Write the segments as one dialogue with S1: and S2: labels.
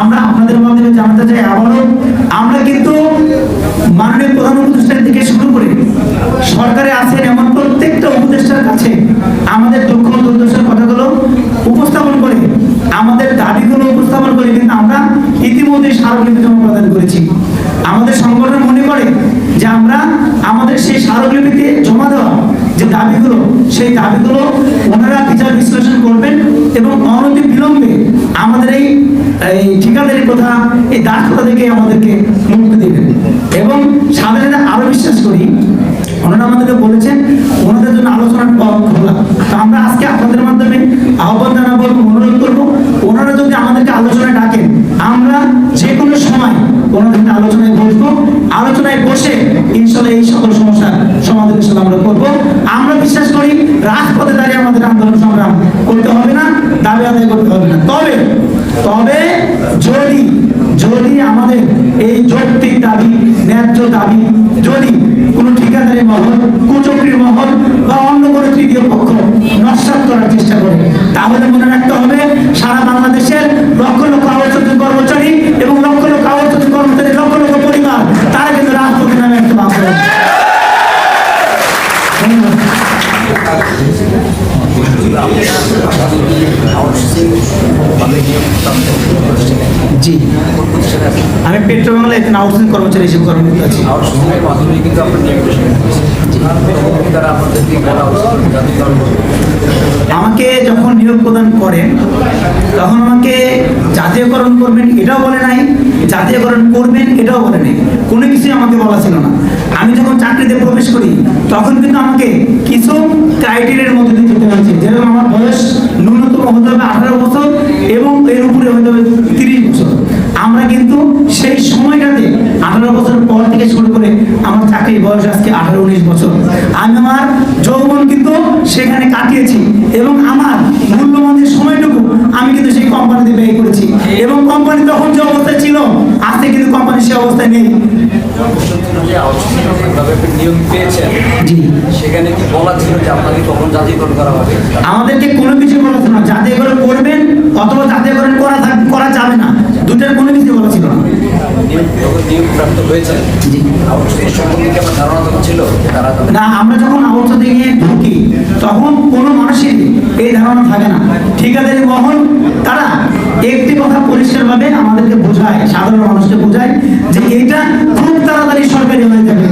S1: আমরা আপনাদের মাধ্যমে জানাতে চাই আবারও, আমরা কিন্তু মাননীয় প্রধান থেকে শুরু করে। সরকারে আছেন এমন প্রত্যেকটা উপদেষ্টার কাছে আমাদের দুঃখ দুর্দশার কথাগুলো উপস্থাপন করে, আমাদের দাবিগুলো উপস্থাপন করে, কিন্তু আমরা ইতিমধ্যে স্মারকলিপি প্রদান করেছি। আমাদের সংগঠন মনে করে যে আমরা আমাদের সেই স্মারকলিপিতে জমা দেওয়া যে দাবিগুলো, সেই দাবিগুলো ওনারা বিচার বিশ্লেষণ করবেন এবং অনতি বিলম্বে আমাদের এই ঠিকাদারি কথা এই দাস কথা থেকে আমাদেরকে মুক্তি দেবেন। এবং সাধারণত আরও বিশ্বাস করি ওনারা আমাদেরকে বলেছেন ওনাদের জন্য আলোচনার পথ খোলা তো আমরা আজকে আপনাদের মাধ্যমে আহ্বান জানাব এবং অনুরোধ করব ওনারা যদি আমাদেরকে আলোচনায় ডাকেন আমরা যে কোনো সময় ওনাদের সাথে আলোচনায় বসবো আলোচনায় বসে ইনশাল্লাহ এই সকল সমাধান আমরা করব। আমরা বিশ্বাস করি রাজপথে দাঁড়িয়ে আমাদের আন্দোলন সংগ্রাম করতে হবে না, দাবি আদায় করতে হবে না। তবে তবে যদি যদি আমাদের এই যৌক্তিক দাবি, ন্যায্য দাবি, যদি কোনো ঠিকাদারি মহল, কুচক্রির মহল বা অন্য কোনো তৃতীয় পক্ষ নস্বাত করার চেষ্টা করে, তাহলে মনে রাখতে হবে সারা বাংলাদেশের লক্ষ লক্ষ আবাসিক জি। আমি পেট্রো বাংলা এখানে আউটসোর্সিং কর্মচারী হিসেবে কর্মরত আছি
S2: আউটসোর্সিংয়ের মাধ্যমে কিন্তু আপনার কারণ
S1: আমাকে যখন নিয়োগ প্রদান করেন তখন আমাকে জাতীয়করণ করবেন এটাও বলে নাই জাতীয়করণ করবেন এটাও বলে নাই। কোনো কিছুই আমাকে বলা ছিল না। আমি যখন চাকরিতে প্রবেশ করি তখন কিন্তু আমাকে কিছু ক্রাইটেরিয়ার মধ্যে দিয়ে যেতে হয়েছে। যেরকম আমার বয়স ন্যূনতম হতে হবে আঠারো বছর এবং এর উপরে হবে তিরিশ বছর। আমরা কিন্তু সেই সময়টাতে আঠারো বছর পর থেকে শুরু করে আমার চাকরির বয়স আজকে আঠারো উনিশ বছর। আমি আমার যৌবন কিন্তু সেখানে কাটিয়েছি এবং আমার মূল্যবানের সময়টুকু আমি কিন্তু সেই কোম্পানিতে ব্যয় করেছি। এবং কোম্পানি তখন যে অবস্থায় ছিল কোম্পানি সে অবস্থায় নেই
S2: যে আউটসোর্সিং ভাবে আপনি নিয়োগ পেয়েছেন
S1: জি।
S2: সেখানে কি বলা ছিল যে আপনাকে কখন জাতীয়করণ করা হবে?
S1: আমাদেরকে কোনো কিছু বলা ছিল না। করবেন অথবা করা করা যাবে না। দুটার কোনো কিছু বলা ছিল না।
S2: আমরা
S1: যখন ঢুকি তখন কোনো মানুষের এই ধারণা থাকে না। ঠিকাদারি মহল তারা পরিষ্কারভাবে আমাদেরকে বোঝায়, সাধারণ মানুষকে বোঝায় যে এটা খুব তাড়াতাড়ি সরকারি হয়ে যাবে।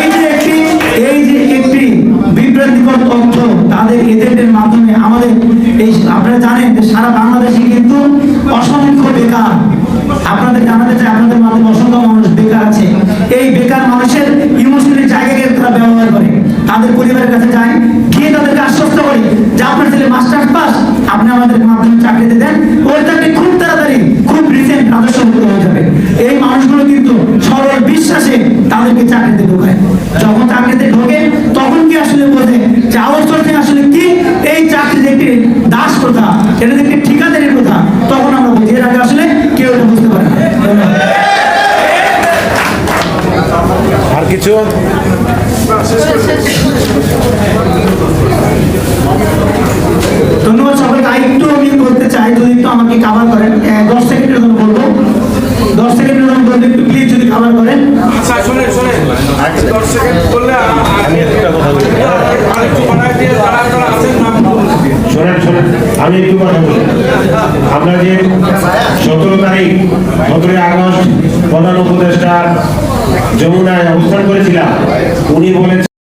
S1: এই যে এই যে একটি বিভ্রান্তিকর তথ্য তাদের এজেন্টের মাধ্যমে আমাদের জানেন যে সারা বাংলাদেশে কিন্তু অসংখ্য বেকার, আপনাদের জানাতে চাই, আপনাদের মাধ্যমে অসংখ্য মানুষ বেকার আছে এই বেকার মানুষের ইমোশনালি জায়গাকে তারা ব্যবহার করে তাদের পরিবারের কাছে যায় গিয়ে তাদেরকে আশ্বস্ত করে যে আপনার ছেলে মাস্টার্স পাস আপনি আমাদের মাধ্যমে চাকরিতে দেন ওই চাকরি খুব তাড়াতাড়ি খুব রিসেন্ট রাজস্ব মুক্ত হয়ে যাবে এই মানুষগুলো কিন্তু সরল বিশ্বাসে তাদেরকে চাকরিতে ঢোকায়। যখন চাকরিতে ঢোকে তখন কি আসলে বোঝে যে আউটসোর্সিং আসলে কি? এই চাকরি একটি দাস প্রথা এটা একটি ঠিকাদারি প্রথা। তখন আমরা বুঝি এর আগে আসলে কেউ এটা বুঝতে পারে।
S3: আর কিছু?
S1: ধন্যবাদ সবাইকে। আমি একটু
S3: কথা বলি। আমরা যে সতেরো তারিখ, সতেরোই আগস্ট প্রধান উপদেষ্টার যমুনায় অবস্থান করেছিলাম, উনি বলেছেন